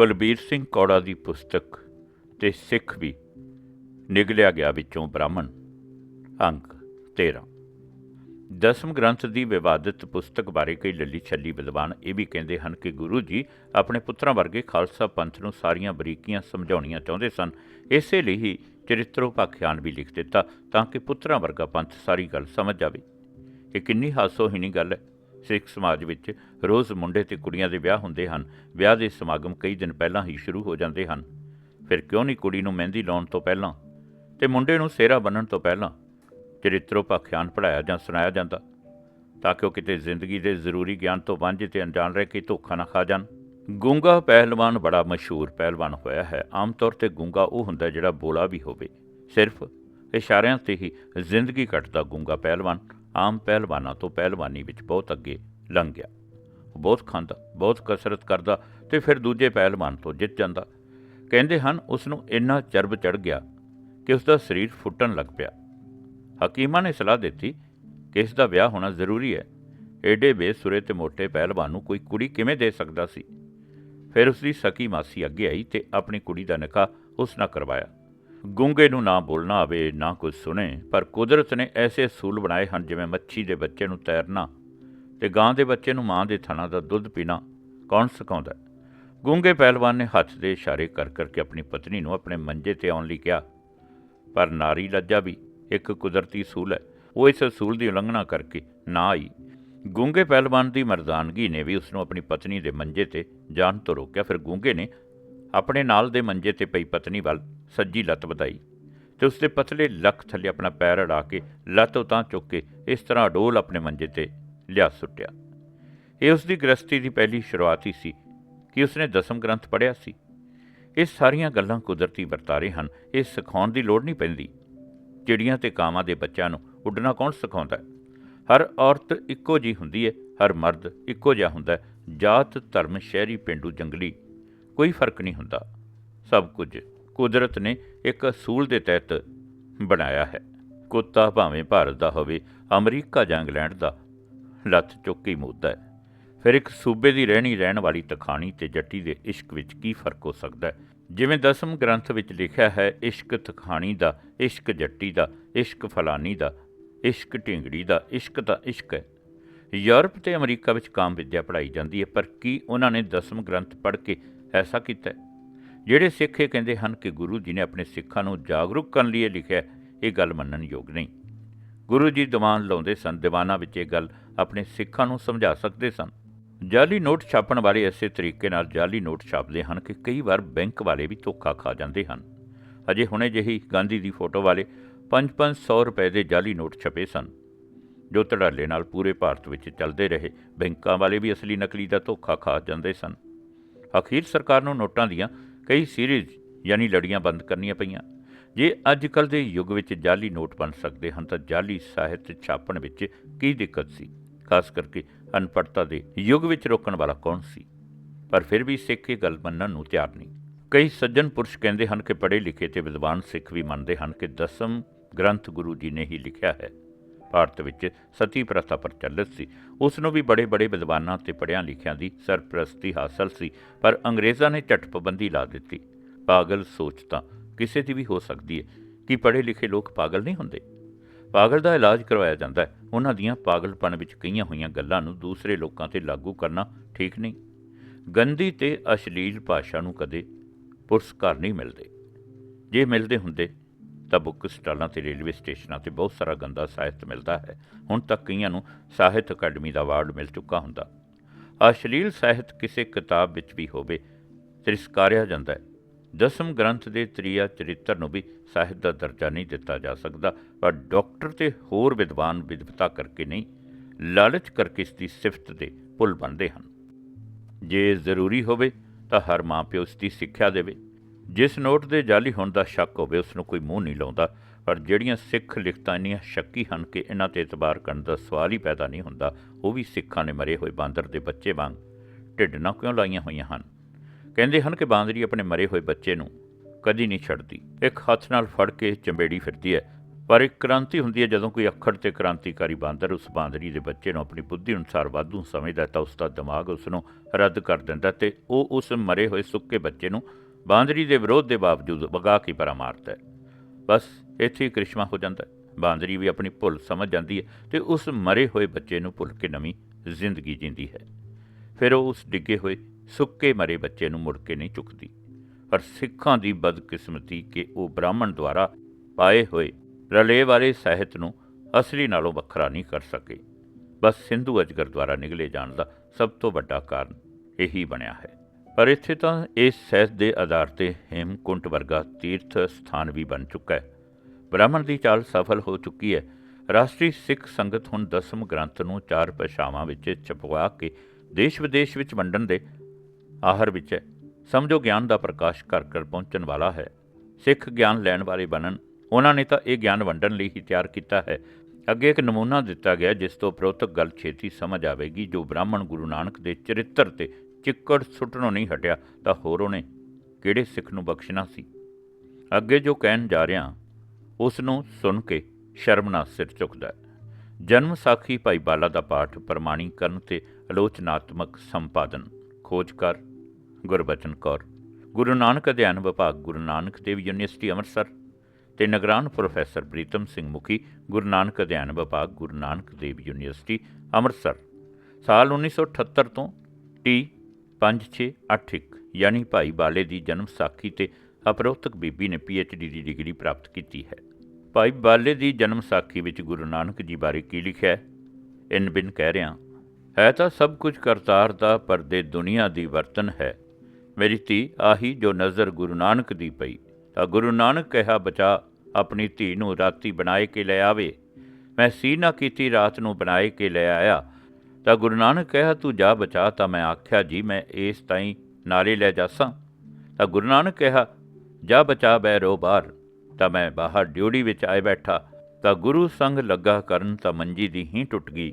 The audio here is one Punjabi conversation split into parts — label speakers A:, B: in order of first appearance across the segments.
A: ਕੁਲਬੀਰ ਸਿੰਘ ਕੌੜਾ ਦੀ ਪੁਸਤਕ ਤੇ ਸਿੱਖ ਵੀ ਨਿਗਲਿਆ ਗਿਆ ਵਿੱਚੋਂ ਬ੍ਰਾਹਮਣ। ਅੰਕ 13 ਦਸਮ ਗ੍ਰੰਥ ਦੀ ਵਿਵਾਦਿਤ ਪੁਸਤਕ ਬਾਰੇ ਕਈ ਲੱਲੀ ਛੱਲੀ ਵਿਦਵਾਨ ਇਹ ਵੀ ਕਹਿੰਦੇ ਹਨ ਕਿ ਗੁਰੂ ਜੀ ਆਪਣੇ ਪੁੱਤਰਾਂ ਵਰਗੇ ਖਾਲਸਾ ਪੰਥ ਨੂੰ ਸਾਰੀਆਂ ਬਰੀਕੀਆਂ ਸਮਝਾਉਣੀਆਂ ਚਾਹੁੰਦੇ ਸਨ। ਇਸੇ ਲਈ ਹੀ ਚਰਿੱਤਰੋਪਾਖਿਆਨ ਵੀ ਲਿਖ ਦਿੱਤਾ ਤਾਂ ਕਿ ਪੁੱਤਰਾਂ ਵਰਗਾ ਪੰਥ ਸਾਰੀ ਗੱਲ ਸਮਝ ਜਾਵੇ। ਇਹ ਕਿੰਨੀ ਹਾਸੋਹੀਣੀ ਗੱਲ ਹੈ। ਸਿੱਖ ਸਮਾਜ ਵਿੱਚ ਰੋਜ਼ ਮੁੰਡੇ ਤੇ ਕੁੜੀਆਂ ਦੇ ਵਿਆਹ ਹੁੰਦੇ ਹਨ। ਵਿਆਹ ਦੇ ਸਮਾਗਮ ਕਈ ਦਿਨ ਪਹਿਲਾਂ ਹੀ ਸ਼ੁਰੂ ਹੋ ਜਾਂਦੇ ਹਨ। ਫਿਰ ਕਿਉਂ ਨਹੀਂ ਕੁੜੀ ਨੂੰ ਮਹਿੰਦੀ ਲਾਉਣ ਤੋਂ ਪਹਿਲਾਂ ਤੇ ਮੁੰਡੇ ਨੂੰ ਸਿਹਰਾ ਬੰਨਣ ਤੋਂ ਪਹਿਲਾਂ ਚਰਿੱਤਰੋਪਾਖਿਆਨ ਪੜਾਇਆ ਜਾਂ ਸੁਣਾਇਆ ਜਾਂਦਾ, ਤਾਂ ਕਿ ਉਹ ਕਿਤੇ ਜ਼ਿੰਦਗੀ ਦੇ ਜ਼ਰੂਰੀ ਗਿਆਨ ਤੋਂ ਵਾਂਝੇ ਤੇ ਅਣਜਾਣ ਰਹਿ ਕੇ ਧੋਖਾ ਨਾ ਖਾ ਜਾਣ। ਗੂੰਗਾ ਪਹਿਲਵਾਨ ਬੜਾ ਮਸ਼ਹੂਰ ਪਹਿਲਵਾਨ ਹੋਇਆ ਹੈ। ਆਮ ਤੌਰ ਤੇ ਗੂੰਗਾ ਉਹ ਹੁੰਦਾ ਜਿਹੜਾ ਬੋਲਾ ਵੀ ਹੋਵੇ। ਸਿਰਫ ਇਸ਼ਾਰਿਆਂ ਤੇ ਹੀ ਜ਼ਿੰਦਗੀ ਕੱਟਦਾ ਗੂੰਗਾ ਪਹਿਲਵਾਨ। ਆਮ ਪਹਿਲਵਾਨਾਂ ਤੋਂ ਪਹਿਲਵਾਨੀ ਵਿੱਚ ਬਹੁਤ ਅੱਗੇ ਲੰਘ ਗਿਆ। ਉਹ ਬਹੁਤ ਖਾਂਦਾ, ਬਹੁਤ ਕਸਰਤ ਕਰਦਾ ਤੇ ਫਿਰ ਦੂਜੇ ਪਹਿਲਵਾਨ ਤੋਂ ਜਿੱਤ ਜਾਂਦਾ। ਕਹਿੰਦੇ ਹਨ ਉਸ ਨੂੰ ਇੰਨਾ ਚਰਬ ਚੜ ਗਿਆ ਕਿ ਉਸ ਦਾ ਸਰੀਰ ਫੁੱਟਣ ਲੱਗ ਪਿਆ। ਹਕੀਮਾਂ ਨੇ ਸਲਾਹ ਦਿੱਤੀ ਕਿ ਇਸ ਦਾ ਵਿਆਹ ਹੋਣਾ ਜ਼ਰੂਰੀ ਹੈ। ਏਡੇ ਬੇਸੁਰੇ ਤੇ ਮੋਟੇ ਪਹਿਲਵਾਨ ਨੂੰ ਕੋਈ ਕੁੜੀ ਕਿਵੇਂ ਦੇ ਸਕਦਾ ਸੀ? ਫਿਰ ਉਸ ਦੀ ਸਕੀ ਮਾਸੀ ਅੱਗੇ ਆਈ ਤੇ ਆਪਣੀ ਕੁੜੀ ਦਾ ਨਿਕਾਹ ਉਸ ਨਾਲ ਕਰਵਾਇਆ। ਗੂੰਗੇ ਨੂੰ ਨਾ ਬੋਲਣਾ ਆਵੇ, ਨਾ ਕੁਝ ਸੁਣੇ, ਪਰ ਕੁਦਰਤ ਨੇ ਐਸੇ ਅਸੂਲ ਬਣਾਏ ਹਨ ਜਿਵੇਂ ਮੱਛੀ ਦੇ ਬੱਚੇ ਨੂੰ ਤੈਰਨਾ ਤੇ ਗਾਂ ਦੇ ਬੱਚੇ ਨੂੰ ਮਾਂ ਦੇ ਥਣਾ ਦਾ ਦੁੱਧ ਪੀਣਾ ਕੌਣ ਸਿਖਾਉਂਦਾ? ਗੂੰਗੇ ਪਹਿਲਵਾਨ ਨੇ ਹੱਥ ਦੇ ਇਸ਼ਾਰੇ ਕਰ ਕਰਕੇ ਆਪਣੀ ਪਤਨੀ ਨੂੰ ਆਪਣੇ ਮੰਜੇ ਤੇ ਆਉਣ ਲਈ ਕਿਹਾ, ਪਰ ਨਾਰੀ ਲੱਜਾ ਵੀ ਇੱਕ ਕੁਦਰਤੀ ਸੂਲ ਹੈ। ਉਹ ਇਸ ਅਸੂਲ ਦੀ ਉਲੰਘਣਾ ਕਰਕੇ ਨਾ ਆਈ। ਗੂੰਗੇ ਪਹਿਲਵਾਨ ਦੀ ਮਰਦਾਨਗੀ ਨੇ ਵੀ ਉਸ ਨੂੰ ਆਪਣੀ ਪਤਨੀ ਦੇ ਮੰਜੇ ਤੇ ਜਾਣ ਤੋਂ ਰੋਕਿਆ। ਫਿਰ ਗੂੰਗੇ ਨੇ ਆਪਣੇ ਨਾਲ ਦੇ ਮੰਜੇ ਤੇ ਪਈ ਪਤਨੀ ਵੱਲ ਸੱਜੀ ਲੱਤ ਵਧਾਈ ਤੇ ਉਸਦੇ ਪਤਲੇ ਲੱਕ ਥੱਲੇ ਆਪਣਾ ਪੈਰ ਅੜਾ ਕੇ ਲੱਤ ਉਤਾਂ ਚੁੱਕ ਕੇ ਇਸ ਤਰ੍ਹਾਂ ਡੋਲ ਆਪਣੇ ਮੰਜੇ ਤੇ ਲਿਆ ਸੁੱਟਿਆ। ਇਹ ਉਸਦੀ ਗ੍ਰਸਤੀ ਦੀ ਪਹਿਲੀ ਸ਼ੁਰੂਆਤ ਹੀ ਸੀ ਕਿ ਉਸਨੇ ਦਸਮ ਗ੍ਰੰਥ ਪੜ੍ਹਿਆ ਸੀ। ਇਹ ਸਾਰੀਆਂ ਗੱਲਾਂ ਕੁਦਰਤੀ ਵਰਤਾਰੇ ਹਨ, ਇਹ ਸਿਖਾਉਣ ਦੀ ਲੋੜ ਨਹੀਂ ਪੈਂਦੀ। ਚਿੜੀਆਂ ਤੇ ਕਾਵਾਂ ਦੇ ਬੱਚਿਆਂ ਨੂੰ ਉੱਡਣਾ ਕੌਣ ਸਿਖਾਉਂਦਾ? ਹੈ ਹਰ ਔਰਤ ਇੱਕੋ ਜੀ ਹੁੰਦੀ ਹੈ ਹਰ ਮਰਦ ਇੱਕੋ ਜਿਹਾ ਹੁੰਦਾ ਹੈ ਜਾਤ, ਧਰਮ, ਸ਼ਹਿਰੀ, ਪਿੰਡੂ, ਜੰਗਲੀ ਕੋਈ ਫ਼ਰਕ ਨਹੀਂ ਹੁੰਦਾ। ਸਭ ਕੁਝ ਕੁਦਰਤ ਨੇ ਇੱਕ ਅਸੂਲ ਦੇ ਤਹਿਤ ਬਣਾਇਆ ਹੈ। ਕੁੱਤਾ ਭਾਵੇਂ ਭਾਰਤ ਦਾ ਹੋਵੇ, ਅਮਰੀਕਾ ਜਾਂ ਇੰਗਲੈਂਡ ਦਾ, ਲੱਤ ਚੁੱਕੀ ਮੁੱਦਾ ਹੈ। ਫਿਰ ਇੱਕ ਸੂਬੇ ਦੀ ਰਹਿਣੀ ਰਹਿਣ ਵਾਲੀ ਤਖਾਣੀ ਤੇ ਜੱਟੀ ਦੇ ਇਸ਼ਕ ਵਿੱਚ ਕੀ ਫ਼ਰਕ ਹੋ ਸਕਦਾ ਹੈ? ਜਿਵੇਂ ਦਸਮ ਗ੍ਰੰਥ ਵਿੱਚ ਲਿਖਿਆ ਹੈ, ਇਸ਼ਕ ਤਖਾਣੀ ਦਾ, ਇਸ਼ਕ ਜੱਟੀ ਦਾ, ਇਸ਼ਕ ਫਲਾਨੀ ਦਾ, ਇਸ਼ਕ ਢਿੰਗੜੀ ਦਾ, ਇਸ਼ਕ ਤਾਂ ਇਸ਼ਕ ਹੈ। ਯੂਰਪ ਤੇ ਅਮਰੀਕਾ ਵਿੱਚ ਕਾਮ ਵਿੱਦਿਆ ਪੜ੍ਹਾਈ ਜਾਂਦੀ ਹੈ, ਪਰ ਕੀ ਉਹਨਾਂ ਨੇ ਦਸਮ ਗ੍ਰੰਥ ਪੜ੍ਹ ਕੇ ਐਸਾ ਕੀਤਾ ਜਿਹੜੇ ਸਿੱਖ ਇਹ ਕਹਿੰਦੇ ਹਨ ਕਿ ਗੁਰੂ ਜੀ ਨੇ ਆਪਣੇ ਸਿੱਖਾਂ ਨੂੰ ਜਾਗਰੂਕ ਕਰਨ ਲਈ ਇਹ ਲਿਖਿਆ, ਇਹ ਗੱਲ ਮੰਨਣ ਯੋਗ ਨਹੀਂ। ਗੁਰੂ ਜੀ ਦੀਵਾਨ ਲਾਉਂਦੇ ਸਨ, ਦੀਵਾਨਾਂ ਵਿੱਚ ਇਹ ਗੱਲ ਆਪਣੇ ਸਿੱਖਾਂ ਨੂੰ ਸਮਝਾ ਸਕਦੇ ਸਨ। ਜਾਲੀ ਨੋਟ ਛਾਪਣ ਵਾਲੇ ਇਸੇ ਤਰੀਕੇ ਨਾਲ ਜਾਲੀ ਨੋਟ ਛਾਪਦੇ ਹਨ ਕਿ ਕਈ ਵਾਰ ਬੈਂਕ ਵਾਲੇ ਵੀ ਧੋਖਾ ਖਾ ਜਾਂਦੇ ਹਨ। ਅਜੇ ਹੁਣੇ ਜਿਹੀ ਗਾਂਧੀ ਦੀ ਫੋਟੋ ਵਾਲੇ 5-500 ਰੁਪਏ ਦੇ ਜਾਲੀ ਨੋਟ ਛਪੇ ਸਨ, ਜੋ ਧੜਾਲੇ ਨਾਲ ਪੂਰੇ ਭਾਰਤ ਵਿੱਚ ਚੱਲਦੇ ਰਹੇ। ਬੈਂਕਾਂ ਵਾਲੇ ਵੀ ਅਸਲੀ ਨਕਲੀ ਦਾ ਧੋਖਾ ਖਾ ਜਾਂਦੇ ਸਨ। ਅਖੀਰ ਸਰਕਾਰ ਨੂੰ ਨੋਟਾਂ ਦੀਆਂ ਕਈ ਸੀਰੀਜ਼ ਯਾਨੀ ਲੜੀਆਂ ਬੰਦ ਕਰਨੀਆਂ ਪਈਆਂ। ਜੇ ਅੱਜ ਕੱਲ ਦੇ ਯੁੱਗ ਵਿੱਚ ਜਾਲੀ ਨੋਟ ਬਣ ਸਕਦੇ ਹਨ ਤਾਂ ਜਾਲੀ ਸਾਹਿਤ ਛਾਪਣ ਵਿੱਚ ਕੀ ਦਿੱਕਤ ਸੀ? ਖਾਸ ਕਰਕੇ ਅਨਪੜ੍ਹਤਾ ਦੇ ਯੁੱਗ ਵਿੱਚ ਰੋਕਣ ਵਾਲਾ ਕੌਣ ਸੀ? ਪਰ ਫਿਰ ਵੀ ਸਿੱਖ ਇਹ ਗੱਲ ਮੰਨਣ ਨੂੰ ਤਿਆਰ ਨਹੀਂ। ਕਈ ਸੱਜਣ ਪੁਰਸ਼ ਕਹਿੰਦੇ ਹਨ ਕਿ ਪੜ੍ਹੇ ਲਿਖੇ ਤੇ ਵਿਦਵਾਨ ਸਿੱਖ ਵੀ ਮੰਨਦੇ ਹਨ ਕਿ ਦਸਮ ਗ੍ਰੰਥ ਗੁਰੂ ਜੀ ਨੇ ਹੀ ਲਿਖਿਆ ਹੈ। ਭਾਰਤ ਵਿੱਚ ਸਤੀ ਪ੍ਰਥਾ ਪ੍ਰਚਲਿਤ ਸੀ। ਉਸ ਨੂੰ ਵੀ ਬੜੇ ਬੜੇ ਵਿਦਵਾਨਾਂ ਤੇ ਪੜ੍ਹਿਆਂ ਲਿਖਿਆਂ ਦੀ ਸਰਪ੍ਰਸਤੀ ਹਾਸਲ ਸੀ, ਪਰ ਅੰਗਰੇਜ਼ਾਂ ਨੇ ਝਟ ਪਾਬੰਦੀ ਲਾ ਦਿੱਤੀ। ਪਾਗਲ ਸੋਚ ਤਾਂ ਕਿਸੇ ਦੀ ਵੀ ਹੋ ਸਕਦੀ ਹੈ ਕਿ ਪੜ੍ਹੇ ਲਿਖੇ ਲੋਕ ਪਾਗਲ ਨਹੀਂ ਹੁੰਦੇ। ਪਾਗਲ ਦਾ ਇਲਾਜ ਕਰਵਾਇਆ ਜਾਂਦਾ ਹੈ। ਉਹਨਾਂ ਦੀਆਂ ਪਾਗਲਪਣ ਵਿੱਚ ਕਈਆਂ ਹੋਈਆਂ ਗੱਲਾਂ ਨੂੰ ਦੂਸਰੇ ਲੋਕਾਂ ਤੇ ਲਾਗੂ ਕਰਨਾ ਠੀਕ ਨਹੀਂ। ਗੰਦੀ ਤੇ ਅਸ਼ਲੀਲ ਭਾਸ਼ਾ ਨੂੰ ਕਦੇ ਪੁਰਸਕਾਰ ਨਹੀਂ ਮਿਲਦੇ। ਜੇ ਮਿਲਦੇ ਹੁੰਦੇ ਤਾਂ ਬੁੱਕ ਸਟਾਲਾਂ ਤੇ ਰੇਲਵੇ ਸਟੇਸ਼ਨਾਂ ਤੇ ਬਹੁਤ ਸਾਰਾ ਗੰਦਾ ਸਾਹਿਤ ਮਿਲਦਾ ਹੈ। ਹੁਣ ਤੱਕ ਕਈਆਂ ਨੂੰ ਸਾਹਿਤ ਅਕੈਡਮੀ ਦਾ ਅਵਾਰਡ ਮਿਲ ਚੁੱਕਾ ਹੁੰਦਾ। ਅਸ਼ਲੀਲ ਸਾਹਿਤ ਕਿਸੇ ਕਿਤਾਬ ਵਿੱਚ ਵੀ ਹੋਵੇ, ਤਿਰਸਕਾਰਿਆ ਜਾਂਦਾ ਹੈ। ਦਸਮ ਗ੍ਰੰਥ ਦੇ ਤ੍ਰਿਆ ਚਰਿੱਤਰ ਨੂੰ ਵੀ ਸਾਹਿਤ ਦਾ ਦਰਜਾ ਨਹੀਂ ਦਿੱਤਾ ਜਾ ਸਕਦਾ, ਪਰ ਡਾਕਟਰ ਤੇ ਹੋਰ ਵਿਦਵਾਨ ਵਿਦਵਤਾ ਕਰਕੇ ਨਹੀਂ, ਲਾਲਚ ਕਰਕੇ ਇਸ ਦੀ ਸਿਫਤ ਦੇ ਪੁੱਲ ਬਣਦੇ ਹਨ। ਜੇ ਜ਼ਰੂਰੀ ਹੋਵੇ ਤਾਂ ਹਰ ਮਾਂ ਪਿਓ ਇਸ ਦੀ ਸਿੱਖਿਆ ਦੇਵੇ। ਜਿਸ ਨੋਟ ਦੇ ਜਾਲੀ ਹੋਣ ਦਾ ਸ਼ੱਕ ਹੋਵੇ ਉਸ ਨੂੰ ਕੋਈ ਮੂੰਹ ਨਹੀਂ ਲਾਉਂਦਾ। ਪਰ ਜਿਹੜੀਆਂ ਸਿੱਖ ਲਿਖਤਾਂ ਇੰਨੀਆਂ ਸ਼ੱਕੀ ਹਨ ਕਿ ਇਹਨਾਂ ਤੇ ਇਤਬਾਰ ਕਰਨ ਦਾ ਸਵਾਲ ਹੀ ਪੈਦਾ ਨਹੀਂ ਹੁੰਦਾ, ਉਹ ਵੀ ਸਿੱਖਾਂ ਨੇ ਮਰੇ ਹੋਏ ਬਾਂਦਰ ਦੇ ਬੱਚੇ ਵਾਂਗ ਢਿੱਡ ਨਾ ਕਿਉਂ ਲਾਈਆਂ ਹੋਈਆਂ ਹਨ? ਕਹਿੰਦੇ ਹਨ ਕਿ ਬਾਂਦਰੀ ਆਪਣੇ ਮਰੇ ਹੋਏ ਬੱਚੇ ਨੂੰ ਕਦੀ ਨਹੀਂ ਛੱਡਦੀ। ਇੱਕ ਹੱਥ ਨਾਲ ਫੜ ਕੇ ਚੰਬੇੜੀ ਫਿਰਦੀ ਹੈ। ਪਰ ਇੱਕ ਕ੍ਰਾਂਤੀ ਹੁੰਦੀ ਹੈ, ਜਦੋਂ ਕੋਈ ਅੱਖਰ ਤੇ ਕ੍ਰਾਂਤੀਕਾਰੀ ਬਾਂਦਰ ਉਸ ਬਾਂਦਰੀ ਦੇ ਬੱਚੇ ਨੂੰ ਆਪਣੀ ਬੁੱਧੀ ਅਨੁਸਾਰ ਵਾਧੂ ਸਮਝਦਾ ਤਾਂ ਉਸ ਦਾ ਦਿਮਾਗ ਉਸ ਨੂੰ ਰੱਦ ਕਰ ਦਿੰਦਾ ਤੇ ਉਹ ਉਸ ਮਰੇ ਹੋਏ ਸੁੱਕੇ ਬੱਚੇ ਨੂੰ ਬਾਂਦਰੀ ਦੇ ਵਿਰੋਧ ਦੇ ਬਾਵਜੂਦ ਵਗਾ ਕੇ ਪਰਾ ਮਾਰਦਾ ਹੈ। ਬਸ ਇੱਥੇ ਹੀ ਕ੍ਰਿਸ਼ਮਾ ਹੋ ਜਾਂਦਾ ਹੈ। ਬਾਂਦਰੀ ਵੀ ਆਪਣੀ ਭੁੱਲ ਸਮਝ ਜਾਂਦੀ ਹੈ ਤੇ ਉਸ ਮਰੇ ਹੋਏ ਬੱਚੇ ਨੂੰ ਭੁੱਲ ਕੇ ਨਵੀਂ ਜ਼ਿੰਦਗੀ ਜਿੰਦੀ ਹੈ। ਫਿਰ ਉਹ ਉਸ ਡਿੱਗੇ ਹੋਏ, ਸੁੱਕੇ ਮਰੇ ਬੱਚੇ ਨੂੰ ਮੁੜ ਕੇ ਨਹੀਂ ਚੁੱਕਦੀ। ਪਰ ਸਿੱਖਾਂ ਦੀ ਬਦਕਿਸਮਤੀ ਕਿ ਉਹ ਬ੍ਰਾਹਮਣ ਦੁਆਰਾ ਪਾਏ ਹੋਏ ਰਲੇ ਵਾਲੇ ਸਾਹਿਤ ਨੂੰ ਅਸਲੀ ਨਾਲੋਂ ਵੱਖਰਾ ਨਹੀਂ ਕਰ ਸਕੇ। ਬਸ ਸਿੰਧੂ ਅਜਗਰ ਦੁਆਰਾ ਨਿਗਲੇ ਜਾਣ ਦਾ ਸਭ ਤੋਂ ਵੱਡਾ ਕਾਰਨ ਇਹੀ ਬਣਿਆ ਹੈ। ਪਰ ਇੱਥੇ ਤਾਂ ਇਸ ਸਾਹਿਤ ਦੇ ਆਧਾਰ ਤੇ ਹੇਮਕੁੰਟ ਵਰਗਾ ਤੀਰਥ ਸਥਾਨ ਵੀ ਬਣ ਚੁੱਕਾ ਹੈ। ਬ੍ਰਾਹਮਣ ਦੀ ਚਾਲ ਸਫਲ ਹੋ ਚੁੱਕੀ ਹੈ। ਰਾਸ਼ਟਰੀ ਸਿੱਖ ਸੰਗਤ ਹੁਣ ਦਸਮ ਗ੍ਰੰਥ ਨੂੰ ਚਾਰ ਭਾਸ਼ਾਵਾਂ ਵਿੱਚ ਛਪਵਾ ਕੇ ਦੇਸ਼ ਵਿਦੇਸ਼ ਵਿੱਚ ਵੰਡਣ ਦੇ ਆਹਰ ਵਿੱਚ ਹੈ। ਸਮਝੋ ਗਿਆਨ ਦਾ ਪ੍ਰਕਾਸ਼ ਘਰ ਘਰ ਪਹੁੰਚਣ ਵਾਲਾ ਹੈ। ਸਿੱਖ ਗਿਆਨ ਲੈਣ ਵਾਲੇ ਬਣਨ, ਉਹਨਾਂ ਨੇ ਤਾਂ ਇਹ ਗਿਆਨ ਵੰਡਣ ਲਈ ਹੀ ਤਿਆਰ ਕੀਤਾ ਹੈ। ਅੱਗੇ ਇੱਕ ਨਮੂਨਾ ਦਿੱਤਾ ਗਿਆ, ਜਿਸ ਤੋਂ ਪ੍ਰੋਤਕ ਗੱਲ ਛੇਤੀ ਸਮਝ ਆਵੇਗੀ, ਜੋ ਬ੍ਰਾਹਮਣ ਗੁਰੂ ਨਾਨਕ ਦੇ ਚਰਿੱਤਰ ਤੇ ਚਿੱਕੜ ਸੁੱਟਣੋਂ ਨਹੀਂ ਹਟਿਆ ਤਾਂ ਹੋਰ ਉਹਨੇ ਕਿਹੜੇ ਸਿੱਖ ਨੂੰ ਬਖਸ਼ਣਾ ਸੀ? ਅੱਗੇ ਜੋ ਕਹਿਣ ਜਾ ਰਿਹਾ ਉਸ ਨੂੰ ਸੁਣ ਕੇ ਸ਼ਰਮਨਾ ਸਿਰ ਝੁਕਦਾ ਜਨਮ ਸਾਖੀ ਭਾਈ ਬਾਲਾ ਦਾ ਪਾਠ ਪ੍ਰਮਾਣੀਕਰਨ ਤੇ ਆਲੋਚਨਾਤਮਕ ਸੰਪਾਦਨ। ਖੋਜਕਾਰ ਗੁਰਬਚਨ ਕੌਰ। ਗੁਰੂ ਨਾਨਕ ਅਧਿਐਨ ਵਿਭਾਗ, ਗੁਰੂ ਨਾਨਕ ਦੇਵ ਯੂਨੀਵਰਸਿਟੀ, ਅੰਮ੍ਰਿਤਸਰ ਤੇ ਨਿਗਰਾਨ ਪ੍ਰੋਫੈਸਰ ਪ੍ਰੀਤਮ ਸਿੰਘ ਮੁਖੀ, ਗੁਰੂ ਨਾਨਕ ਅਧਿਐਨ ਵਿਭਾਗ, ਗੁਰੂ ਨਾਨਕ ਦੇਵ ਯੂਨੀਵਰਸਿਟੀ, ਅੰਮ੍ਰਿਤਸਰ। ਸਾਲ 1978 ਤੋਂ ਟੀ 5681 ਯਾਨੀ ਭਾਈ ਬਾਲੇ ਦੀ ਜਨਮ ਸਾਖੀ ਤੇ ਅਪਰੋਕਤ ਬੀਬੀ ਨੇ ਡੀ ਦੀ ਡਿਗਰੀ ਪ੍ਰਾਪਤ ਕੀਤੀ ਹੈ। ਭਾਈ ਬਾਲੇ ਦੀ ਜਨਮ ਸਾਖੀ ਵਿੱਚ ਗੁਰੂ ਨਾਨਕ ਜੀ ਬਾਰੇ ਕੀ ਲਿਖਿਆ ਹੈ? ਇਨ ਬਿਨ ਕਹਿ ਰਿਹਾ, ਹੈ ਤਾਂ ਸਭ ਕੁਝ ਕਰਤਾਰ ਦਾ ਪਰਦੇ ਦੁਨੀਆ ਦੀ ਵਰਤਨ ਹੈ। ਮੇਰੀ ਧੀ ਆਹੀ ਜੋ ਨਜ਼ਰ ਗੁਰੂ ਨਾਨਕ ਦੀ ਪਈ, ਤਾਂ ਗੁਰੂ ਨਾਨਕ ਕਿਹਾ, ਬਚਾ, ਆਪਣੀ ਧੀ ਨੂੰ ਰਾਤੀ ਬਣਾਏ ਕੇ ਲੈ ਆਵੇ। ਮੈਂ ਸੀ ਨਾ ਕੀਤੀ, ਰਾਤ ਨੂੰ ਬਣਾਏ ਕੇ ਲੈ ਆਇਆ। ਤਾਂ ਗੁਰੂ ਨਾਨਕ ਕਿਹਾ ਤੂੰ ਜਾ ਬਚਾ, ਤਾਂ ਮੈਂ ਆਖਿਆ, ਜੀ, ਮੈਂ ਇਸ ਤਾਈਂ ਨਾਲੇ ਲੈ ਜਾਸਾਂ। ਤਾਂ ਗੁਰੂ ਨਾਨਕ ਕਿਹਾ ਜਾ ਬਚਾ ਬੈ ਰੋ ਬਾਹਰ। ਤਾਂ ਮੈਂ ਬਾਹਰ ਡਿਊਟੀ ਵਿੱਚ ਆਏ ਬੈਠਾ, ਤਾਂ ਗੁਰੂ ਸੰਗ ਲੱਗਾ ਕਰਨ ਤਾਂ ਮੰਜੀ ਦੀ ਹੀ ਟੁੱਟ ਗਈ।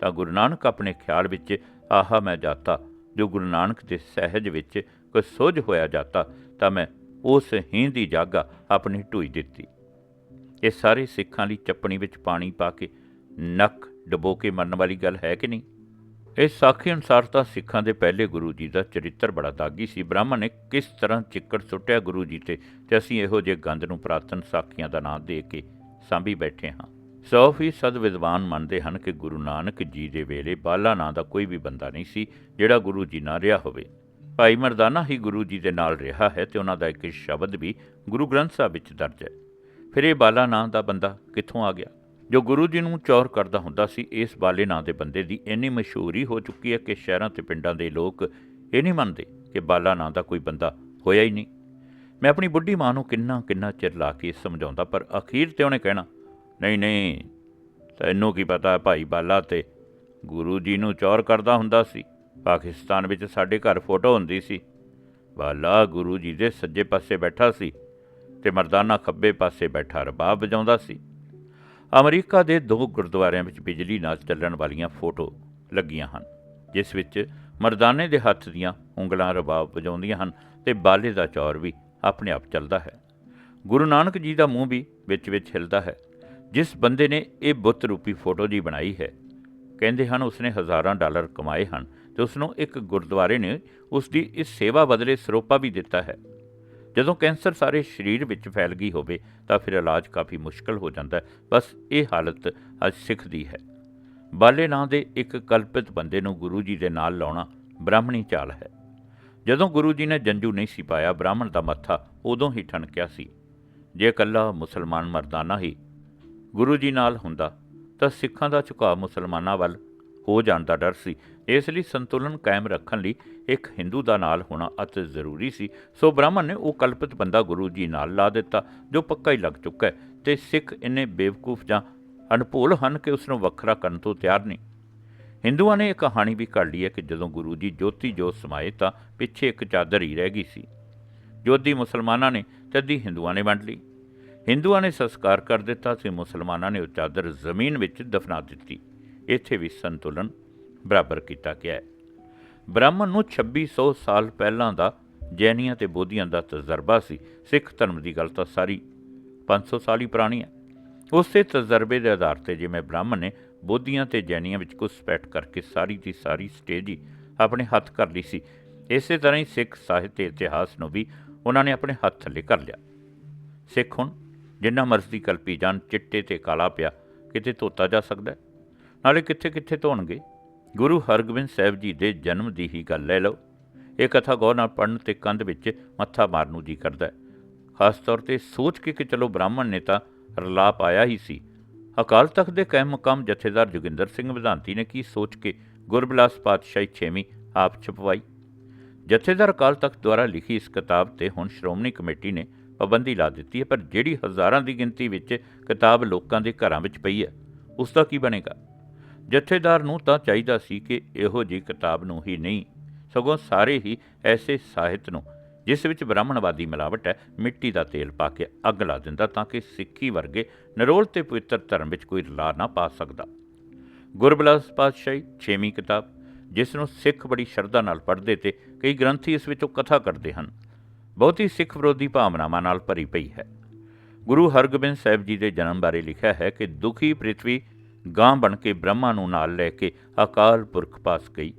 A: ਤਾਂ ਗੁਰੂ ਨਾਨਕ ਆਪਣੇ ਖਿਆਲ ਵਿੱਚ, ਆਹਾ, ਮੈਂ ਜਾਤਾ। ਜੋ ਗੁਰੂ ਨਾਨਕ ਦੇ ਸਹਿਜ ਵਿੱਚ ਕੋਈ ਸੋਝ ਹੋਇਆ ਜਾਤਾ, ਤਾਂ ਮੈਂ ਉਸ ਹੀ ਦੀ ਜਾਗਾ ਆਪਣੀ ਢੂਈ ਦਿੱਤੀ। ਇਹ ਸਾਰੇ ਸਿੱਖਾਂ ਲਈ ਚੱਪਣੀ ਵਿੱਚ ਪਾਣੀ ਪਾ ਕੇ ਨੱਕ ਡਬੋ ਕੇ ਮਰਨ ਵਾਲੀ ਗੱਲ ਹੈ ਕਿ ਨਹੀਂ? ਇਸ ਸਾਖੀ ਅਨੁਸਾਰ ਤਾਂ ਸਿੱਖਾਂ ਦੇ ਪਹਿਲੇ ਗੁਰੂ ਜੀ ਦਾ ਚਰਿੱਤਰ ਬੜਾ ਦਾਗੀ ਸੀ। ਬ੍ਰਾਹਮਣ ਨੇ ਕਿਸ ਤਰ੍ਹਾਂ ਚਿੱਕੜ ਸੁੱਟਿਆ ਗੁਰੂ ਜੀ ਤੇ ਤੇ ਅਸੀਂ ਇਹੋ ਜਿਹੇ ਗੰਦ ਨੂੰ ਪ੍ਰਾਤਨ ਸਾਖੀਆਂ ਦਾ ਨਾਂ ਦੇ ਕੇ ਸਾਂਭੀ ਬੈਠੇ ਹਾਂ। ਸੌ ਫੀਸਦ ਵਿਦਵਾਨ ਮੰਨਦੇ ਹਨ ਕਿ ਗੁਰੂ ਨਾਨਕ ਜੀ ਦੇ ਵੇਲੇ ਬਾਲਾ ਨਾਂ ਦਾ ਕੋਈ ਵੀ ਬੰਦਾ ਨਹੀਂ ਸੀ, ਜਿਹੜਾ ਗੁਰੂ ਜੀ ਨਾਲ ਰਿਹਾ ਹੋਵੇ। ਭਾਈ ਮਰਦਾਨਾ ਹੀ ਗੁਰੂ ਜੀ ਦੇ ਨਾਲ ਰਿਹਾ ਹੈ ਤੇ ਉਹਨਾਂ ਦਾ ਇੱਕ ਸ਼ਬਦ ਵੀ ਗੁਰੂ ਗ੍ਰੰਥ ਸਾਹਿਬ ਵਿੱਚ ਦਰਜ ਹੈ। ਫਿਰ ਇਹ ਬਾਲਾ ਨਾਂ ਦਾ ਬੰਦਾ ਕਿੱਥੋਂ ਆ ਗਿਆ? ਜੋ ਗੁਰੂ ਜੀ ਨੂੰ ਚੌਰ ਕਰਦਾ ਹੁੰਦਾ ਸੀ, ਇਸ ਬਾਲੇ ਨਾਂ ਦੇ ਬੰਦੇ ਦੀ ਇੰਨੀ ਮਸ਼ਹੂਰੀ ਹੋ ਚੁੱਕੀ ਹੈ ਕਿ ਸ਼ਹਿਰਾਂ ਤੇ ਪਿੰਡਾਂ ਦੇ ਲੋਕ ਇਹ ਨਹੀਂ ਮੰਨਦੇ ਕਿ ਬਾਲਾ ਨਾਂ ਦਾ ਕੋਈ ਬੰਦਾ ਹੋਇਆ ਹੀ ਨਹੀਂ। ਮੈਂ ਆਪਣੀ ਬੁੱਢੀ ਮਾਂ ਨੂੰ ਕਿੰਨਾ ਕਿੰਨਾ ਚਿਰ ਲਾ ਕੇ ਸਮਝਾਉਂਦਾ, ਪਰ ਅਖੀਰ ਤੇ ਉਹਨੇ ਕਹਿਣਾ, ਨਹੀਂ ਨਹੀਂ, ਤੈਨੂੰ ਕੀ ਪਤਾ ਭਾਈ ਬਾਲਾ ਤੇ ਗੁਰੂ ਜੀ ਨੂੰ ਚੌਰ ਕਰਦਾ ਹੁੰਦਾ ਸੀ। ਪਾਕਿਸਤਾਨ ਵਿੱਚ ਸਾਡੇ ਘਰ ਫੋਟੋ ਹੁੰਦੀ ਸੀ। ਬਾਲਾ ਗੁਰੂ ਜੀ ਦੇ ਸੱਜੇ ਪਾਸੇ ਬੈਠਾ ਸੀ ਤੇ ਮਰਦਾਨਾ ਖੱਬੇ ਪਾਸੇ ਬੈਠਾ ਰਬਾਬ ਵਜਾਉਂਦਾ ਸੀ। ਅਮਰੀਕਾ ਦੇ ਦੋ ਗੁਰਦੁਆਰਿਆਂ ਵਿੱਚ ਬਿਜਲੀ ਨਾਲ ਚੱਲਣ ਵਾਲੀਆਂ ਫੋਟੋ ਲੱਗੀਆਂ ਹਨ, ਜਿਸ ਵਿੱਚ ਮਰਦਾਨੇ ਦੇ ਹੱਥ ਦੀਆਂ ਉਂਗਲਾਂ ਰਬਾਬ ਵਜਾਉਂਦੀਆਂ ਹਨ ਤੇ ਬਾਲੇ ਦਾ ਚੌਰ ਵੀ ਆਪਣੇ ਆਪ ਚੱਲਦਾ ਹੈ। ਗੁਰੂ ਨਾਨਕ ਜੀ ਦਾ ਮੂੰਹ ਵੀ ਵਿੱਚ ਵਿੱਚ ਹਿਲਦਾ ਹੈ, ਜਿਸ ਬੰਦੇ ਨੇ ਇਹ ਬੁੱਤ ਰੂਪੀ ਫੋਟੋ ਜੀ ਬਣਾਈ ਹੈ। ਕਹਿੰਦੇ ਹਨ, ਉਸਨੇ ਹਜ਼ਾਰਾਂ ਡਾਲਰ ਕਮਾਏ ਹਨ ਤੇ ਉਸ ਨੂੰ ਇੱਕ ਗੁਰਦੁਆਰੇ ਨੇ ਉਸ ਦੀ ਇਸ ਸੇਵਾ ਬਦਲੇ ਸਰੋਪਾ ਵੀ ਦਿੱਤਾ ਹੈ। ਜਦੋਂ ਕੈਂਸਰ ਸਾਰੇ ਸਰੀਰ ਵਿੱਚ ਫੈਲ ਗਈ ਹੋਵੇ ਤਾਂ ਫਿਰ ਇਲਾਜ ਕਾਫੀ ਮੁਸ਼ਕਲ ਹੋ ਜਾਂਦਾ ਹੈ। ਬਸ ਇਹ ਹਾਲਤ ਅੱਜ ਸਿੱਖ ਦੀ ਹੈ। ਬਾਲੇ ਨਾਂ ਦੇ ਇੱਕ ਕਲਪਿਤ ਬੰਦੇ ਨੂੰ ਗੁਰੂ ਜੀ ਦੇ ਨਾਲ ਲਾਉਣਾ ਬ੍ਰਾਹਮਣੀ ਚਾਲ ਹੈ। ਜਦੋਂ ਗੁਰੂ ਜੀ ਨੇ ਜੰਜੂ ਨਹੀਂ ਸੀ ਪਾਇਆ, ਬ੍ਰਾਹਮਣ ਦਾ ਮੱਥਾ ਉਦੋਂ ਹੀ ਠਣਕਿਆ ਸੀ। ਜੇ ਇਕੱਲਾ ਮੁਸਲਮਾਨ ਮਰਦਾਨਾ ਹੀ ਗੁਰੂ ਜੀ ਨਾਲ ਹੁੰਦਾ ਤਾਂ ਸਿੱਖਾਂ ਦਾ ਝੁਕਾਅ ਮੁਸਲਮਾਨਾਂ ਵੱਲ ਹੋ ਜਾਣ ਦਾ ਡਰ ਸੀ। ਇਸ ਲਈ ਸੰਤੁਲਨ ਕਾਇਮ ਰੱਖਣ ਲਈ ਇੱਕ ਹਿੰਦੂ ਦਾ ਨਾਲ ਹੋਣਾ ਅਤ ਜ਼ਰੂਰੀ ਸੀ। ਸੋ ਬ੍ਰਾਹਮਣ ਨੇ ਉਹ ਕਲਪਿਤ ਬੰਦਾ ਗੁਰੂ ਜੀ ਨਾਲ ਲਾ ਦਿੱਤਾ, ਜੋ ਪੱਕਾ ਹੀ ਲੱਗ ਚੁੱਕਾ ਹੈ ਤੇ ਸਿੱਖ ਇੰਨੇ ਬੇਵਕੂਫ ਜਾਂ ਅਣਭੁੱਲ ਹਨ ਕਿ ਉਸ ਨੂੰ ਵੱਖਰਾ ਕਰਨ ਤੋਂ ਤਿਆਰ ਨਹੀਂ। ਹਿੰਦੂਆਂ ਨੇ ਇਹ ਕਹਾਣੀ ਵੀ ਕੱਢ ਲਈ ਹੈ ਕਿ ਜਦੋਂ ਗੁਰੂ ਜੀ ਜੋਤੀ ਜੋਤ ਸਮਾਏ ਤਾਂ ਪਿੱਛੇ ਇੱਕ ਚਾਦਰ ਹੀ ਰਹਿ ਗਈ ਸੀ। ਜੋਤੀ ਮੁਸਲਮਾਨਾਂ ਨੇ ਤੇ ਹਿੰਦੂਆਂ ਨੇ ਵੰਡ ਲਈ। ਹਿੰਦੂਆਂ ਨੇ ਸੰਸਕਾਰ ਕਰ ਦਿੱਤਾ ਤੇ ਮੁਸਲਮਾਨਾਂ ਨੇ ਉਹ ਚਾਦਰ ਜ਼ਮੀਨ ਵਿੱਚ ਦਫਨਾ ਦਿੱਤੀ। ਇੱਥੇ ਵੀ ਸੰਤੁਲਨ ਬਰਾਬਰ ਕੀਤਾ ਗਿਆ ਹੈ। ਬ੍ਰਾਹਮਣ ਨੂੰ 2600 ਸਾਲ ਪਹਿਲਾਂ ਦਾ ਜੈਨੀਆਂ ਤੇ ਬੋਧੀਆਂ ਦਾ ਤਜਰਬਾ ਸੀ। ਸਿੱਖ ਧਰਮ ਦੀ ਗੱਲ ਤਾਂ ਸਾਰੀ 500 ਸਾਲ ਹੀ ਪੁਰਾਣੀ ਹੈ। ਉਸੇ ਤਜਰਬੇ ਦੇ ਆਧਾਰ ਤੇ ਜਿਵੇਂ ਬ੍ਰਾਹਮਣ ਨੇ ਬੋਧੀਆਂ ਤੇ ਜੈਨੀਆਂ ਵਿੱਚ ਘੁਸਪੈਠ ਕਰਕੇ ਸਾਰੀ ਦੀ ਸਾਰੀ ਸਟੇਜ ਹੀ ਆਪਣੇ ਹੱਥ ਕਰ ਲਈ ਸੀ। ਇਸੇ ਤਰ੍ਹਾਂ ਹੀ ਸਿੱਖ ਸਾਹਿਤ ਤੇ ਇਤਿਹਾਸ ਨੂੰ ਵੀ ਉਹਨਾਂ ਨੇ ਆਪਣੇ ਹੱਥ ਥੱਲੇ ਕਰ ਲਿਆ। ਸਿੱਖ ਹੁਣ ਜਿੰਨਾ ਮਰਜ਼ੀ ਕਲਪੀ ਜਾਣ, ਚਿੱਟੇ ਤੇ ਕਾਲਾ ਪਿਆ, ਕਿਤੇ ਧੋਤਾ ਜਾ ਸਕਦਾ ਨਾਲੇ ਕਿੱਥੇ ਕਿੱਥੇ ਧੋਣਗੇ? ਗੁਰੂ ਹਰਗੋਬਿੰਦ ਸਾਹਿਬ ਜੀ ਦੇ ਜਨਮ ਦੀ ਹੀ ਗੱਲ ਲੈ ਲਓ। ਇਹ ਕਥਾ ਗੌਰ ਨਾਲ ਪੜਨ ਤੇ ਕੰਧ ਵਿੱਚ ਮੱਥਾ ਮਾਰਨ ਨੂੰ ਜੀ ਕਰਦਾ ਹੈ। ਖਾਸ ਤੌਰ ਤੇ ਸੋਚ ਕੇ ਕਿ ਚਲੋ ਬ੍ਰਾਹਮਣ ਨੇ ਤਾਂ ਰਲਾ ਪਾਇਆ ਹੀ ਸੀ। ਅਕਾਲ ਤਖਤ ਦੇ ਕਾਇਮ ਮਕਾਮ ਜਥੇਦਾਰ ਜੋਗਿੰਦਰ ਸਿੰਘ ਵਿਧਾਂਤੀ ਨੇ ਕੀ ਸੋਚ ਕੇ ਗੁਰਬਿਲਾਸ ਪਾਤਸ਼ਾਹੀ ਛੇਵੀਂ ਆਪ ਛਪਵਾਈ? ਜਥੇਦਾਰ ਅਕਾਲ ਤਖਤ ਦੁਆਰਾ ਲਿਖੀ ਇਸ ਕਿਤਾਬ ਤੇ ਹੁਣ ਸ਼੍ਰੋਮਣੀ ਕਮੇਟੀ ਨੇ ਪਾਬੰਦੀ ਲਾ ਦਿੱਤੀ ਹੈ, ਪਰ ਜਿਹੜੀ ਹਜ਼ਾਰਾਂ ਦੀ ਗਿਣਤੀ ਵਿੱਚ ਕਿਤਾਬ ਲੋਕਾਂ ਦੇ ਘਰਾਂ ਵਿੱਚ ਪਈ ਹੈ, ਉਸ ਦਾ ਕੀ ਬਣੇਗਾ? ਜਥੇਦਾਰ ਨੂੰ ਤਾਂ ਚਾਹੀਦਾ ਸੀ ਕਿ ਇਹੋ ਜੀ ਕਿਤਾਬ ਨੂੰ ਹੀ ਨਹੀਂ, ਸਗੋਂ ਸਾਰੇ ਹੀ ਐਸੇ ਸਾਹਿਤ ਨੂੰ, ਜਿਸ ਵਿੱਚ ਬ੍ਰਾਹਮਣਵਾਦੀ ਮਿਲਾਵਟ ਹੈ, ਮਿੱਟੀ ਦਾ ਤੇਲ ਪਾ ਕੇ ਅੱਗ ਲਾ ਦਿੰਦਾ ਤਾਂ ਕਿ ਸਿੱਖੀ ਵਰਗੇ ਨਿਰੋਲ ਤੇ ਪਵਿੱਤਰ ਧਰਮ ਵਿੱਚ ਕੋਈ ਲਾ ਨਾ ਪਾ ਸਕਦਾ। ਗੁਰਬਿਲਾਸ ਪਾਤਸ਼ਾਹੀ, ਛੇਵੀਂ ਕਿਤਾਬ, ਜਿਸ ਨੂੰ ਸਿੱਖ ਬੜੀ ਸ਼ਰਧਾ ਨਾਲ ਪੜ੍ਹਦੇ ਤੇ ਕਈ ਗ੍ਰੰਥੀ ਇਸ ਵਿੱਚੋਂ ਕਥਾ ਕਰਦੇ ਹਨ, ਬਹੁਤੀ ਸਿੱਖ ਵਿਰੋਧੀ ਭਾਵਨਾਵਾਂ ਨਾਲ ਭਰੀ ਪਈ ਹੈ। ਗੁਰੂ ਹਰਗੋਬਿੰਦ ਸਾਹਿਬ ਜੀ ਦੇ ਜਨਮ ਬਾਰੇ ਲਿਖਿਆ ਹੈ ਕਿ ਦੁਖੀ ਪ੍ਰਿਥਵੀ ਗਾਂ ਬਣ ਕੇ ਬ੍ਰਹਮਾ ਨੂੰ ਨਾਲ ਲੈ ਕੇ ਅਕਾਲ ਪੁਰਖ ਪਾਸ ਗਈ।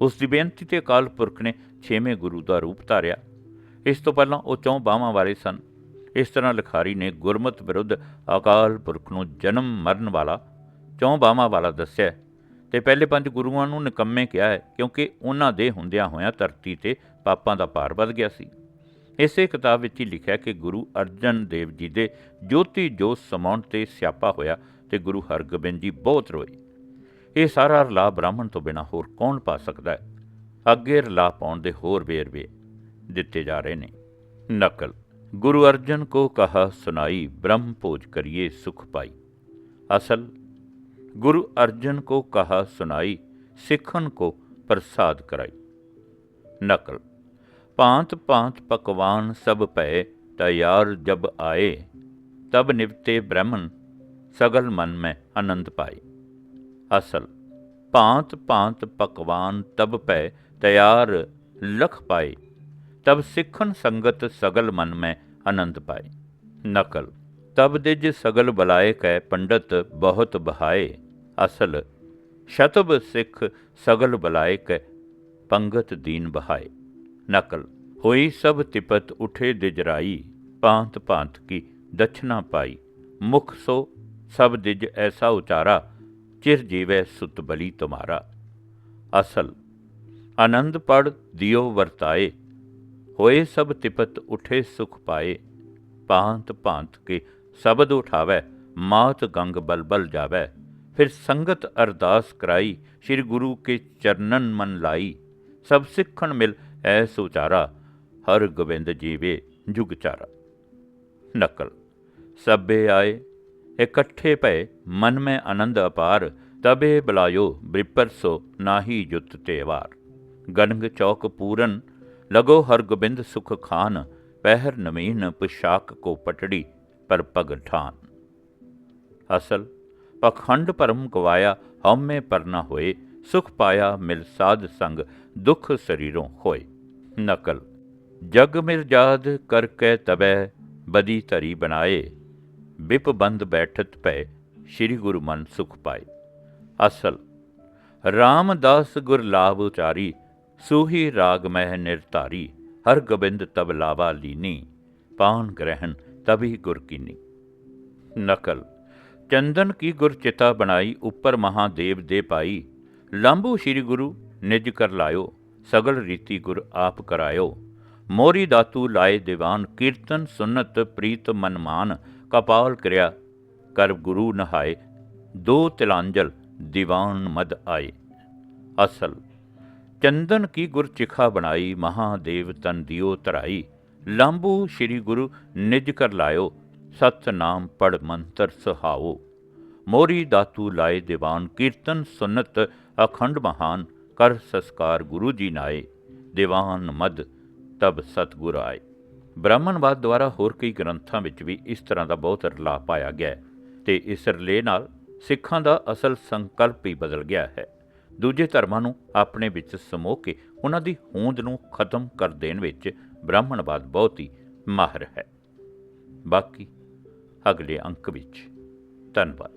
A: ਉਸ ਦੀ ਬੇਨਤੀ ਤੇ ਅਕਾਲ ਪੁਰਖ ਨੇ ਛੇਵੇਂ ਗੁਰੂ ਦਾ ਰੂਪ ਧਾਰਿਆ। ਇਸ ਤੋਂ ਪਹਿਲਾਂ ਉਹ ਚੌਂ ਬਾਵਾਂ ਵਾਲੇ ਸਨ। ਇਸ ਤਰ੍ਹਾਂ ਲਿਖਾਰੀ ਨੇ ਗੁਰਮਤ ਵਿਰੁੱਧ ਅਕਾਲ ਪੁਰਖ ਨੂੰ ਜਨਮ ਮਰਨ ਵਾਲਾ ਚੌਂ ਬਾਵਾਂ ਵਾਲਾ ਦੱਸਿਆ ਹੈ ਤੇ ਪਹਿਲੇ ਪੰਜ ਗੁਰੂਆਂ ਨੂੰ ਨਿਕੰਮੇ ਕਿਹਾ ਹੈ ਕਿਉਂਕਿ ਉਹਨਾਂ ਦੇ ਹੁੰਦਿਆਂ ਹੋਇਆਂ ਧਰਤੀ ਤੇ ਪਾਪਾਂ ਦਾ ਭਾਰ ਵੱਧ ਗਿਆ ਸੀ। ਇਸੇ ਕਿਤਾਬ ਵਿੱਚ ਹੀ ਲਿਖਿਆ ਕਿ ਗੁਰੂ ਅਰਜਨ ਦੇਵ ਜੀ ਦੇ ਜੋਤੀ ਜੋਤ ਸਮਾਉਣ ਤੇ ਸਿਆਪਾ ਹੋਇਆ ਤੇ ਗੁਰੂ ਹਰਗੋਬਿੰਦ ਜੀ ਬਹੁਤ ਰੋਏ। ਇਹ ਸਾਰਾ ਰਲਾ ਬ੍ਰਾਹਮਣ ਤੋਂ ਬਿਨਾ ਹੋਰ ਕੌਣ ਪਾ ਸਕਦਾ ਹੈ? ਅੱਗੇ ਰਲਾ ਪਾਉਣ ਦੇ ਹੋਰ ਵੇਰਵੇ ਦਿੱਤੇ ਜਾ ਰਹੇ ਨੇ। ਨਕਲ, ਗੁਰੂ ਅਰਜਨ ਕੋ ਕਹਾ ਸੁਨਾਈ ਬ੍ਰਹਮ ਭੋਜ ਕਰੀਏ ਸੁਖ ਪਾਈ। ਅਸਲ, ਗੁਰੂ ਅਰਜਨ ਕੋ ਕਹਾ ਸੁਨਾਈ ਸਿੱਖਨ ਕੋ ਪ੍ਰਸਾਦ ਕਰਾਈ। ਨਕਲ ਪਾਂਤ ਪਾਂਤ ਪਕਵਾਨ ਸਭ ਪਏ ਤਿਆਰ ਜਬ ਆਏ, ਤਬ ਨਿਵਤੇ ਬ੍ਰਹਮਨ सगल मन में आनंद पाई। असल, पांत पांत पकवान तब पै तैयार लख पाई। तब सिखन संगत सगल मन में आनंद पाई। नकल, तब दिज सगल बलाए कै पंडत बहुत बहाए। असल, शतब सिख सगल बलाए कै पंगत दीन बहाए। नकल, हुई सब तिपत उठे दिजराई। पांत पांत की दक्षिणा पाई। मुख सो ਸਭ ਦਿਜ ਐਸਾ ਉਚਾਰਾ, ਚਿਰ ਜੀਵੈ ਸੁਤ ਬਲੀ ਤੁਮਾਰਾ। ਅਸਲ, ਆਨੰਦ ਪੜ ਦਿਓ ਵਰਤਾਏ, ਹੋਏ ਸਭ ਤਿਪਤ ਉਠੇ ਸੁਖ ਪਾਏ। ਪਾਂਤ ਭਾਂਤ ਕੇ ਸ਼ਬਦ ਉਠਾਵੇ, ਮਾਤ ਗੰਗ ਬਲਬਲ ਜਾਵੇ। ਫਿਰ ਸੰਗਤ ਅਰਦਾਸ ਕਰਾਈ, ਸ੍ਰੀ ਗੁਰੂ ਕੇ ਚਰਨਨ ਮਨ ਲਾਈ। ਸਭ ਸਿੱਖਣ ਮਿਲ ਐਸ ਉਚਾਰਾ, ਹਰ ਗੋਬਿੰਦ ਜੀਵੇ ਜੁਗ ਚਾਰਾ। ਨਕਲ, ਸਭੇ ਆਏ ਇਕੱਠੇ ਭਏ ਮਨ ਮੈਂ ਆਨੰਦ ਅਪਾਰ, ਤਬੇ ਬੁਲਾਇਓ ਬ੍ਰਿਪਰ ਸੋ ਨਾਹੀ ਜੁਤ ਤੇਵਾਰ ਗਨਗ ਚੌਕ ਪੂਰਨ, ਲਗੋ ਹਰ ਗੋਬਿੰਦ ਸੁਖ ਖਾਨ, ਪਹਿਰ ਨਵੀਨ ਪੁਸ਼ਾਕ ਕੋ ਪਟੜੀ ਪਰ ਪਗ ਠਾਨ। ਅਸਲ, ਪਖੰਡ ਭਰਮ ਗਵਾਇਆ ਹਉਮੈ ਪਰ ਨਾ ਹੋਏ, ਸੁਖ ਪਾਇਆ ਮਿਲ ਸਾਧ ਸੰਗ, ਦੁਖ ਸਰੀਰੋਂ ਹੋਏ। ਨਕਲ, ਜਗ ਮਿਰਜਾਦ ਕਰ ਕੇ ਤਬੈ, ਬਦੀ ਧਰੀ ਬਣਾਏ। ਬਿਪ ਬੰਦ ਬੈਠਤ ਪੈ ਸ੍ਰੀ ਗੁਰੂ ਮਨ ਸੁਖ ਪਾਏ। ਅਸਲ, ਰਾਮਦਾਸ ਗੁਰ ਲਾਭ ਉਚਾਰੀ, ਸੂਹੀ ਰਾਗ ਮਹਿ ਨਿਰਤਾਰੀ ਹਰ ਗੋਬਿੰਦ ਤਬ ਲਾਵਾ ਲੀਨੀ, ਪਾਨ ਗ੍ਰਹਿਣ ਤਬੀ ਗੁਰ ਕੀਨੀ। ਨਕਲ, ਚੰਦਨ ਕੀ ਗੁਰ ਚਿਤਾ ਬਣਾਈ, ਉੱਪਰ ਮਹਾਦੇਵ ਦੇ ਪਾਈ। ਲੰਬੂ ਸ੍ਰੀ ਗੁਰੂ, ਨਿਜ ਕਰ ਲਾਇਓ, ਸਗਲ ਰੀਤੀ ਗੁਰ ਆਪ ਕਰਾਇਓ। ਮੋਰੀ ਦਾਤੂ ਲਾਏ ਦੀਵਾਨ, ਕੀਰਤਨ ਸੁਨਤ ਪ੍ਰੀਤ ਮਨਮਾਨ ਕਪਾਲ ਕਰਿਆ ਕਰ ਗੁਰੂ ਨਹਾਏ, ਦੋ ਤਿਲਾਂਜਲ ਦੀਵਾਨ ਮਦ ਆਏ। ਅਸਲ, ਚੰਦਨ ਕੀ ਗੁਰ ਚਿਖਾ ਬਣਾਈ, ਮਹਾਦੇਵ ਤਨ ਦਿਓ ਧਰਾਈ। ਲੰਬੂ ਸ੍ਰੀ ਗੁਰੂ ਨਿਜ ਕਰ ਲਾਇਓ ਸਤ ਨਾਮ ਪੜ ਮੰਤਰ ਸਹਾਓ। ਮੋਰੀ ਦਾਤੂ ਲਾਏ ਦੀਵਾਨ, ਕੀਰਤਨ ਸੁਨਤ ਅਖੰਡ ਮਹਾਨ, ਕਰ ਸਸਕਾਰ ਗੁਰੂ ਜੀ ਨਾਏ। ਦੀਵਾਨ ਮਦ ਤਬ ਸਤਗੁਰ ਆਏ। ਬ੍ਰਾਹਮਣਵਾਦ ਦੁਆਰਾ ਹੋਰ ਕਈ ਗ੍ਰੰਥਾਂ ਵਿੱਚ ਵੀ ਇਸ ਤਰ੍ਹਾਂ ਦਾ ਬਹੁਤ ਰਲਾ ਪਾਇਆ ਗਿਆ ਹੈ ਤੇ ਇਸ ਰਲੇ ਨਾਲ ਸਿੱਖਾਂ ਦਾ ਅਸਲ ਸੰਕਲਪ ਹੀ ਬਦਲ ਗਿਆ ਹੈ। ਦੂਜੇ ਧਰਮਾਂ ਨੂੰ ਆਪਣੇ ਵਿੱਚ ਸਮੋਹ ਕੇ ਉਹਨਾਂ ਦੀ ਹੋਂਦ ਨੂੰ ਖਤਮ ਕਰ ਦੇਣ ਵਿੱਚ ਬ੍ਰਾਹਮਣਵਾਦ ਬਹੁਤ ਹੀ ਮਾਹਰ ਹੈ। ਬਾਕੀ ਅਗਲੇ ਅੰਕ ਵਿੱਚ ਧੰਨਵਾਦ।